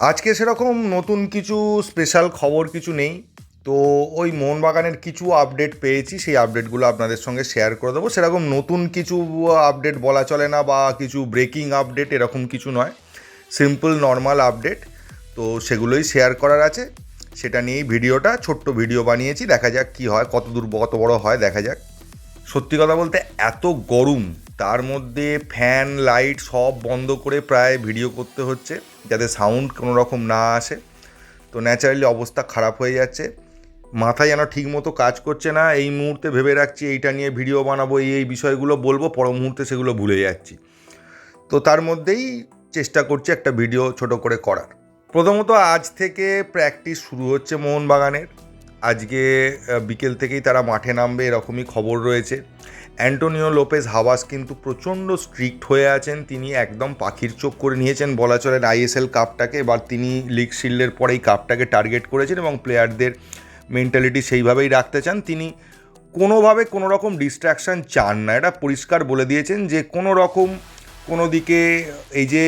আজকে সেরকম নতুন কিছু স্পেশাল খবর কিছু নেই। তো ওই মোহনবাগানের কিছু আপডেট পেয়েছি, সেই আপডেটগুলো আপনাদের সঙ্গে শেয়ার করে দেবো। সেরকম নতুন কিছু আপডেট বলা চলে না বা কিছু ব্রেকিং আপডেট এরকম কিছু নয়। সিম্পল নর্মাল আপডেট তো সেগুলোই শেয়ার করার আছে। সেটা নিয়েই ভিডিওটা, ছোট্ট ভিডিও বানিয়েছি। দেখা যাক কী হয় কত দূর কত বড় হয়, দেখা যাক। সত্যি কথা বলতে এত গরম তার মধ্যে ফ্যান, লাইট সব বন্ধ করে প্রায় ভিডিও করতে হচ্ছে, যাতে সাউন্ড কোনো রকম না আসে। তো ন্যাচারালি অবস্থা খারাপ হয়ে যাচ্ছে। মাথায় যেন ঠিক মতো কাজ করছে না, এই মুহূর্তে ভেবে রাখছি এইটা নিয়ে ভিডিও বানাবো, এই এই বিষয়গুলো বলব পর মুহূর্তে সেগুলো ভুলে যাচ্ছি। তো তার মধ্যেই চেষ্টা করছি একটা ভিডিও ছোট করে করার। প্রথমত আজ থেকে প্র্যাকটিস শুরু হচ্ছে মোহনবাগানের। আজকে বিকেল থেকেই তারা মাঠে নামবে, এরকমই খবর রয়েছে। অ্যান্টোনিও লোপেজ হাওয়াস কিন্তু প্রচণ্ড স্ট্রিক্ট হয়ে আছেন। তিনি একদম পাখির চোখ করে নিয়েছেন বলা চলেন আইএসএল কাপটাকে। এবার তিনি লিগ শিল্ডের পরেই কাপটাকে টার্গেট করেছেন এবং প্লেয়ারদের মেন্টালিটি সেইভাবেই রাখতে চান। তিনি কোনোভাবে কোনো রকম ডিস্ট্র্যাকশান চান না। এটা পরিষ্কার বলে দিয়েছেন যে কোনো রকম কোনো দিকে এই যে,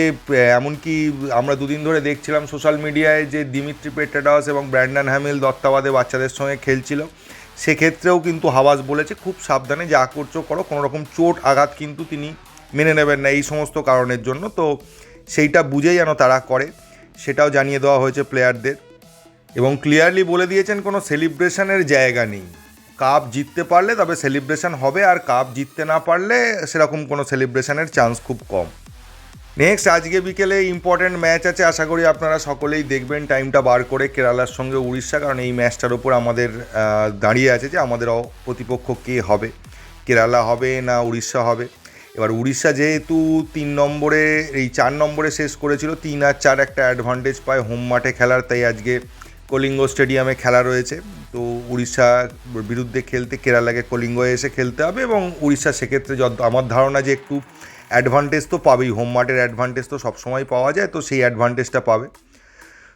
এমনকি আমরা দুদিন ধরে দেখছিলাম সোশ্যাল মিডিয়ায় যে দিমিত্রি পেট্রাডাস এবং ব্র্যান্ডন হ্যামিল দত্তাবাদে বাচ্চাদের সঙ্গে খেলছিল। সেক্ষেত্রেও কিন্তু হাওয়াজ বলেছে, খুব সাবধানে যা করছ করো কোনো রকম চোট আঘাত কিন্তু তিনি মেনে নেবেন না এই সমস্ত কারণের জন্য। তো সেইটা বুঝেই যেন তারা করে, সেটাও জানিয়ে দেওয়া হয়েছে প্লেয়ারদের। এবং ক্লিয়ারলি বলে দিয়েছেন, কোনো সেলিব্রেশনের জায়গা নেই। কাপ জিততে পারলে তবে সেলিব্রেশন হবে, আর কাপ জিততে না পারলে সেরকম কোনো সেলিব্রেশনের চান্স খুব কম। নেক্সট আজকে বিকেলে ইম্পর্ট্যান্ট ম্যাচ আছে, আশা করি আপনারা সকলেই দেখবেন টাইমটা বার করে কেরালার সঙ্গে উড়িষ্যা, কারণ এই ম্যাচটার ওপর আমাদের দাঁড়িয়ে আছে যে আমাদের প্রতিপক্ষ কে হবে। কেরালা হবে না উড়িষ্যা হবে? এবার উড়িষ্যা যেহেতু তিন নম্বরে, এই চার নম্বরে শেষ করেছিল, তিন আর চার একটা অ্যাডভান্টেজ পায় হোম মাঠে খেলার, তাই আজকে কলিঙ্গ স্টেডিয়ামে খেলা রয়েছে। তো উড়িষ্যা বিরুদ্ধে খেলতে কেরালাকে কলিঙ্গয়ে এসে খেলতে হবে এবং উড়িষ্যা সেক্ষেত্রে যত, আমার ধারণা যে একটু অ্যাডভান্টেজ তো পাবেই হোম মাঠের অ্যাডভান্টেজ তো সবসময় পাওয়া যায়, তো সেই অ্যাডভান্টেজটা পাবে।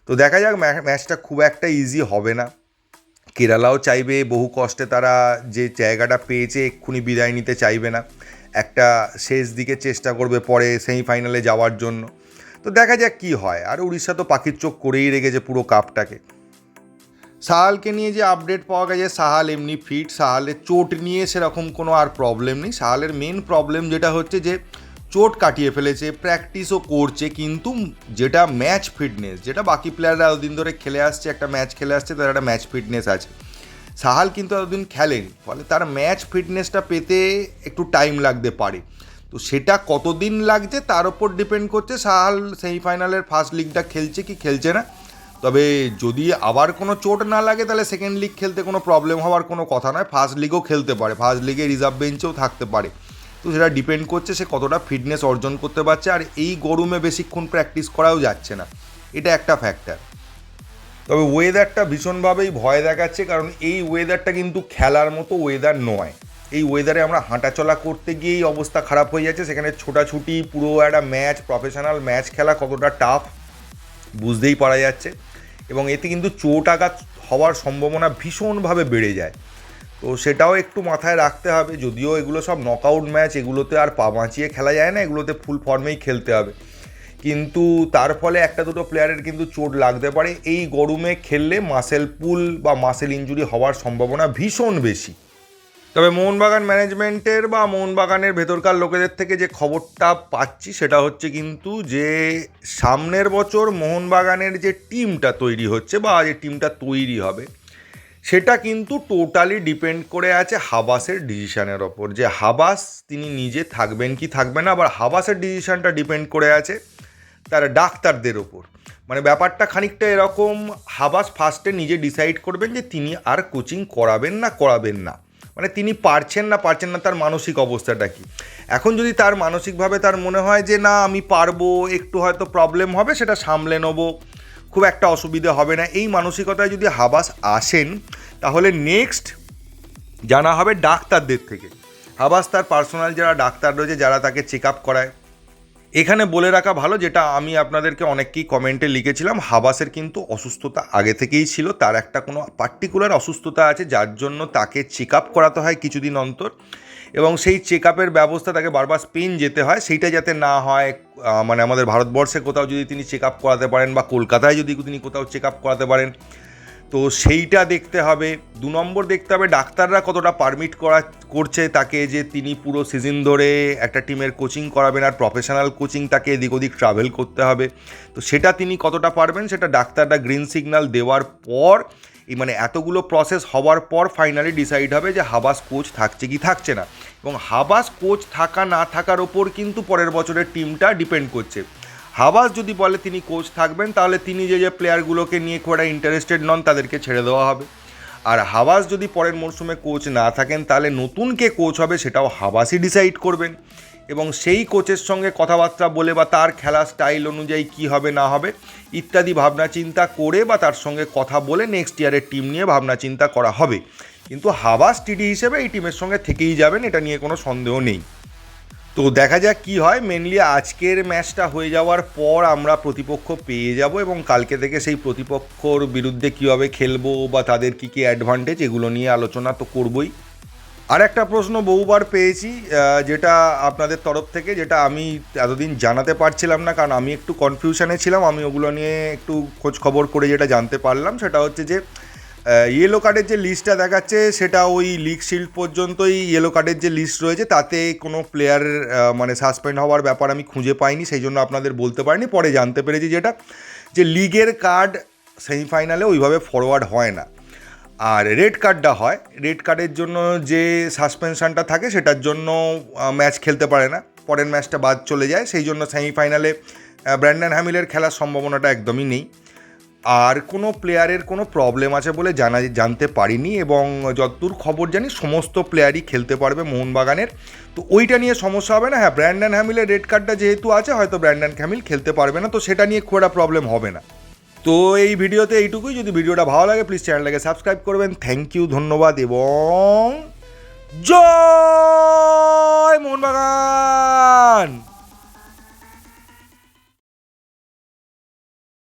তো দেখা যাক, ম্যা- ম্যাচটা খুব একটা ইজি হবে না। কেরালাও চাইবে, বহু কষ্টে তারা যে জায়গাটা পেয়েছে, এক্ষুনি বিদায় নিতে চাইবে না। একটা শেষ দিকে চেষ্টা করবে পরে সেমিফাইনালে যাওয়ার জন্য। তো দেখা যাক কী হয়, আর উড়িষ্যা তো পাখির চোখ করেই রেখেছে পুরো কাপটাকে সাহালকে নিয়ে যে আপডেট পাওয়া গেছে, সাহাল এমনি ফিট সাহালের চোট নিয়ে সেরকম কোনো আর প্রবলেম নেই। সাহালের মেন প্রবলেম যেটা হচ্ছে যে চোট কাটিয়ে ফেলেছে প্র্যাকটিসও করছে, কিন্তু যেটা ম্যাচ ফিটনেস যেটা বাকি প্লেয়াররা এতদিন ধরে খেলে আসছে, একটা ম্যাচ খেলে আসছে, তার একটা ম্যাচ ফিটনেস আছে। সাহাল কিন্তু এতদিন খেলেনি, ফলে তার ম্যাচ ফিটনেসটা পেতে একটু টাইম লাগতে পারে। তো সেটা কতদিন লাগছে, তার উপর ডিপেন্ড করছে, সাহাল সেমিফাইনালের ফার্স্ট লিগটা খেলছে কি খেলছে না। তবে যদি আবার কোনো চোট না লাগে, তাহলে সেকেন্ড লিগ খেলতে কোনো প্রবলেম হওয়ার কোনো কথা নয় ফার্স্ট লিগও খেলতে পারে ফার্স্ট লিগে রিজার্ভ বেঞ্চেও থাকতে পারে। তো সেটা ডিপেন্ড করছে সে কতটা ফিটনেস অর্জন করতে পারছে আর এই গরমে বেশিক্ষণ প্র্যাকটিস করাও যাচ্ছে না। এটা একটা ফ্যাক্টর তবে ওয়েদারটা ভীষণভাবেই ভয় দেখাচ্ছে কারণ এই ওয়েদারটা কিন্তু খেলার মতো ওয়েদার নয়। এই ওয়েদারে আমরা হাঁটাচলা করতে গিয়েই অবস্থা খারাপ হয়ে যাচ্ছে। সেখানে ছোটাছুটি, পুরো একটা ম্যাচ প্রফেশনাল ম্যাচ খেলা কতটা টাফ বুঝতেই পারা যাচ্ছে। এবং এতে কিন্তু চোট আঘাত হওয়ার সম্ভাবনা ভীষণভাবে বেড়ে যায়। তো সেটাও একটু মাথায় রাখতে হবে। যদিও এগুলো সব নকআউট ম্যাচ এগুলোতে আর পা বাঁচিয়ে খেলা যায় না, এগুলোতে ফুল ফর্মেই খেলতে হবে। কিন্তু তার ফলে একটা দুটো প্লেয়ারের কিন্তু চোট লাগতে পারে। এই গরমে খেললে মাসেল পুল বা মাসেল ইঞ্জুরি হওয়ার সম্ভাবনা ভীষণ বেশি। তবে মোহনবাগান ম্যানেজমেন্টের বা মোহনবাগানের ভেতরকার লোকেদের থেকে যে খবরটা পাচ্ছি, সেটা হচ্ছে কিন্তু যে সামনের বছর মোহনবাগানের যে টিমটা তৈরি হচ্ছে বা যে টিমটা তৈরি হবে সেটা কিন্তু টোটালি ডিপেন্ড করে আছে হাবাসের ডিসিশনের ওপর। যে হাবাস তিনি নিজে থাকবেন কি থাকবেন না, আবার হাবাসের ডিসিশনটা ডিপেন্ড করে আছে তার ডাক্তারদের ওপর। মানে ব্যাপারটা খানিকটা এরকম, হাবাস ফার্স্টে নিজে ডিসাইড করবেন যে তিনি আর কোচিং করাবেন না করাবেন না। মানে তিনি পারছেন না পারছেন না, তার মানসিক অবস্থাটা কি? এখন যদি তার মানসিকভাবে তার মনে হয় যে না, আমি পারব, একটু হয়তো প্রবলেম হবে, সেটা সামলে নেব, খুব একটা অসুবিধে হবে না। এই মানসিকতায় যদি হাবাস আসেন তাহলে নেক্সট জানা হবে ডাক্তারদের থেকে। হাবাস তার পার্সোনাল যারা ডাক্তার রয়েছে, যারা তাকে চেক আপ করায়। এখানে বলে রাখা ভালো, যেটা আমি আপনাদেরকে অনেককেই কমেন্টে লিখেছিলাম, হাবাসের কিন্তু অসুস্থতা আগে থেকেই ছিল, তার একটা কোনো পার্টিকুলার অসুস্থতা আছে, যার জন্য তাকে চেক আপ করাতে হয় কিছুদিন অন্তর। এবং সেই চেক আপের ব্যবস্থা তাকে বারবার স্পেন যেতে হয়, সেইটা যাতে না হয় মানে আমাদের ভারতবর্ষে কোথাও যদি তিনি চেক আপ করাতে পারেন বা কলকাতায় যদি তিনি কোথাও চেক আপ করাতে পারেন। তো সেইটা দেখতে হবে। দু নম্বর দেখতে হবে ডাক্তাররা কতটা পারমিট করা, করছে তাকে যে তিনি পুরো সিজন ধরে একটা টিমের কোচিং করাবেন আর প্রফেশনাল কোচিং তাকে এদিক ওদিক ট্রাভেল করতে হবে। তো সেটা তিনি কতটা পারবেন সেটা ডাক্তাররা গ্রিন সিগন্যাল দেওয়ার পর, এই মানে এতগুলো প্রসেস হওয়ার পর ফাইনালি ডিসাইড হবে যে হাবাস কোচ থাকছে কি থাকছে না। এবং হাবাস কোচ থাকা না থাকার ওপর কিন্তু পরের বছরের টিমটা ডিপেন্ড করছে। হাবাস যদি বলে তিনি কোচ থাকবেন, তাহলে তিনি যে যে প্লেয়ারগুলোকে নিয়ে খুব একটা ইন্টারেস্টেড নন, তাদেরকে ছেড়ে দেওয়া হবে। আর হাবাস যদি পরের মরশুমে কোচ না থাকেন, তাহলে নতুন কে কোচ হবে সেটাও হাবাসই ডিসাইড করবেন। এবং সেই কোচের সঙ্গে কথাবার্তা বলে বা তার খেলা স্টাইল অনুযায়ী কি হবে, না হবে, ইত্যাদি ভাবনা চিন্তা করে বা তার সঙ্গে কথা বলে নেক্সট ইয়ারের টিম নিয়ে ভাবনা চিন্তা করা হবে। কিন্তু হাবাস টিডি হিসেবে এই টিমের সঙ্গে থেকেই যাবেন, এটা নিয়ে কোনো সন্দেহ নেই। তো দেখা যাক কি হয়। মেনলি আজকের ম্যাচটা হয়ে যাওয়ার পর আমরা প্রতিপক্ষ পেয়ে যাব এবং কালকে থেকে সেই প্রতিপক্ষর বিরুদ্ধে কীভাবে খেলব বা তাদের কী কী অ্যাডভান্টেজ এগুলো নিয়ে আলোচনা তো করবই। আর একটা প্রশ্ন বহুবার পেয়েছি যেটা আপনাদের তরফ থেকে, যেটা আমি এতদিন জানাতে পারছিলাম না, কারণ আমি একটু কনফিউশনে ছিলাম। আমি ওগুলো নিয়ে একটু খোঁজ খবর করে যেটা জানতে পারলাম, সেটা হচ্ছে যে ইয়েলো কার্ডের যে লিস্টটা দেখাচ্ছে, সেটা ওই লিগ শিল্ড পর্যন্তই ইয়েলো কার্ডের যে লিস্ট রয়েছে, তাতে কোনো প্লেয়ার মানে সাসপেন্ড হওয়ার ব্যাপার আমি খুঁজে পাইনি, সেই জন্য আপনাদের বলতে পারিনি। পরে জানতে পেরেছি যেটা, যে লিগের কার্ড সেমিফাইনালে ওইভাবে ফরওয়ার্ড হয় না। আর রেড কার্ডটা হয় রেড কার্ডের জন্য যে সাসপেনশনটা থাকে, সেটার জন্য ম্যাচ খেলতে পারে না। পরের ম্যাচটা বাদ চলে যায়, সেই জন্য সেমিফাইনালে ব্র্যান্ডন হ্যামিলের খেলার সম্ভাবনাটা একদমই নেই। আর কোনো প্লেয়ারের কোনো প্রবলেম আছে বলে জানা, জানতে পারিনি এবং যতদূর খবর জানি সমস্ত প্লেয়ারই খেলতে পারবে মোহনবাগানের। তো ওইটা নিয়ে সমস্যা হবে না। হ্যাঁ ব্র্যান্ডন হ্যামিলের রেড কার্ডটা যেহেতু আছে, হয়তো ব্র্যান্ডন হ্যামিল খেলতে পারবে না। তো সেটা নিয়ে খুব একটা প্রবলেম হবে না। তো এই ভিডিওতে এইটুকুই। যদি ভিডিওটা ভালো লাগে প্লিজ চ্যানেলটাকে সাবস্ক্রাইব করবেন। থ্যাংক ইউ ধন্যবাদ এবং জয় মোহনবাগান!